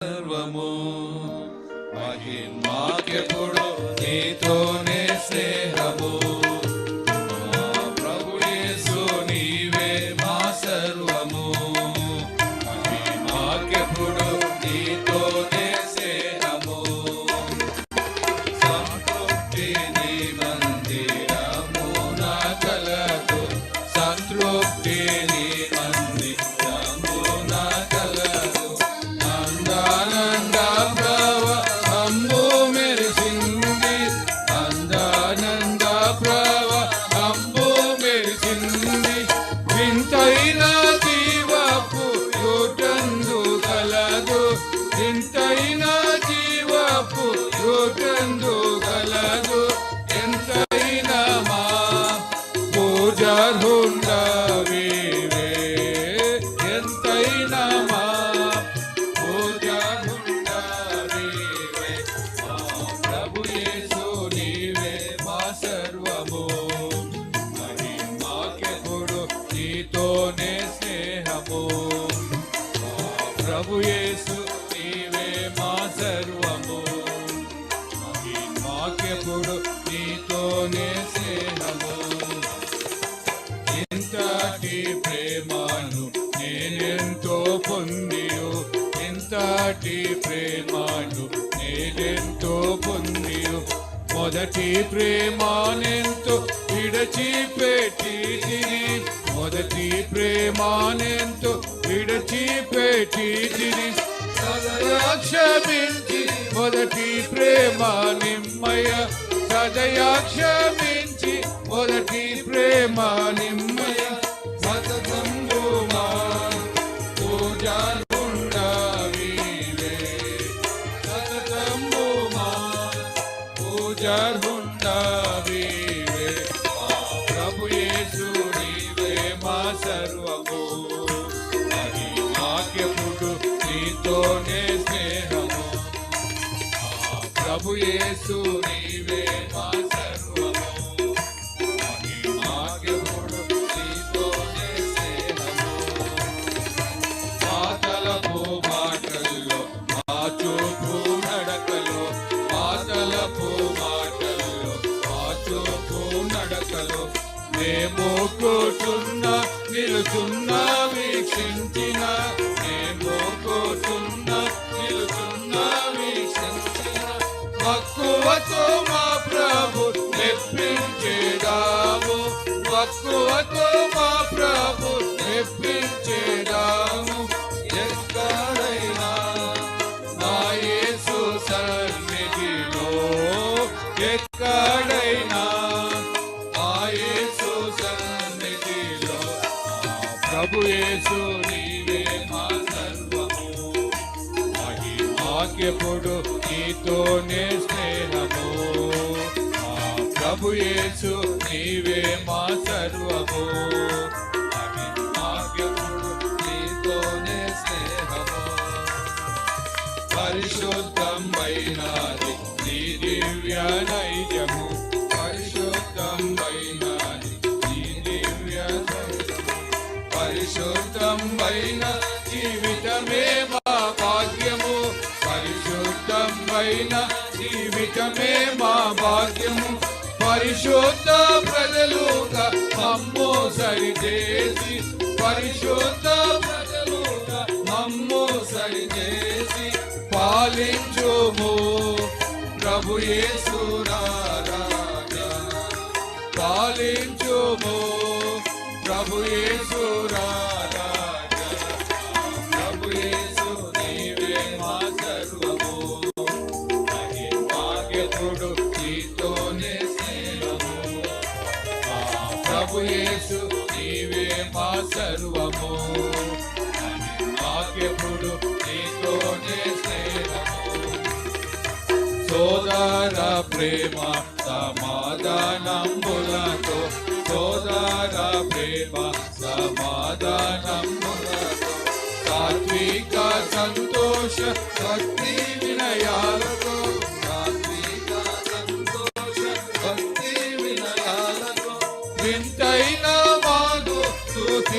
సర్వము మహిమాకెప్పుడు నీతో ప్రభుయేసు నీవే మా సర్వము. మాకెప్పుడు నీతోనే స్నేహము ఇంతటి ప్రేమను నేనెంతో పొందియు. ఇంతటి ప్రేమను నేనెంతో పొందియు. మొదటి ప్రేమానెంతో విడచిపెట్టి మొదటి ప్రేమానెంతో విడచిపెట్టి తిని సదయా క్షమించి మొదటి ప్రేమ నిమ్మయ సదయాక్షమించి మొదటి ప్రేమ నిమ్మయ మేము కూర్చున్న నిలుచున్న వీక్షించిన మెప్పించేదాము మక్కువతో మా ప్రభు మెప్పించేదాము ఎక్కడైనా మా యేసు సన్నిధిలో ఎక్కడైనా మా యేసు సన్నిధిలో మా ప్రభు యేసు నీవే మా సర్వము. మహిమాకెప్పుడు నీతోనే స్నేహము. ప్రభు యేసు నీవే మా సర్వము. నీతోనే స్నేహము. పరిశుద్ధం వైనాది నీ దివ్య నైజము. పరిశుద్ధం వైనాది నీ దివ్య పరిశుద్ధం వైన జీవితమే మా భాగ్యము. పరిశుద్ధం వైన జీవితమే మా భాగ్యము. పరిశుద్ధ ప్రజలుగా మమ్ము సరిచేసి పరిశుద్ధ ప్రజలుగా మమ్ము సరిచేసి పాలించుము. ప్రభు యేసు పాలించుము. ప్రభు యేసు రాజా ప్రభు యేసు నీవే మా సర్వము. భాగ్యపుడు నీతోనే మా సర్వము భాగ్యపుడు నీతోనే స్నేహము సోదర ప్రేమ సమాధానములతో సోదర ప్రేమ సమాధానములతో సాత్విక సంతోష భక్తి వినయాలతో సాత్విక సంతోష భక్తి వినయాలతో వింత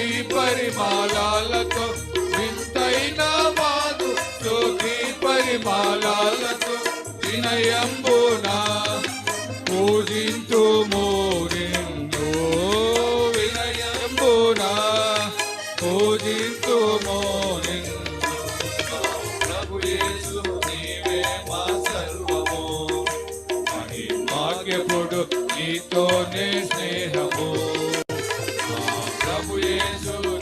పరిమాణాలతో వింతైన మాదు సోకి పరిమాణాలతో వినయంబునా పూజింతు మోరిందో వినయంబునా పూజింతు మోరిందో ప్రభు నీవే మా సర్వము. మహిమాగ్యపుడు నీతోనే Sabuyesu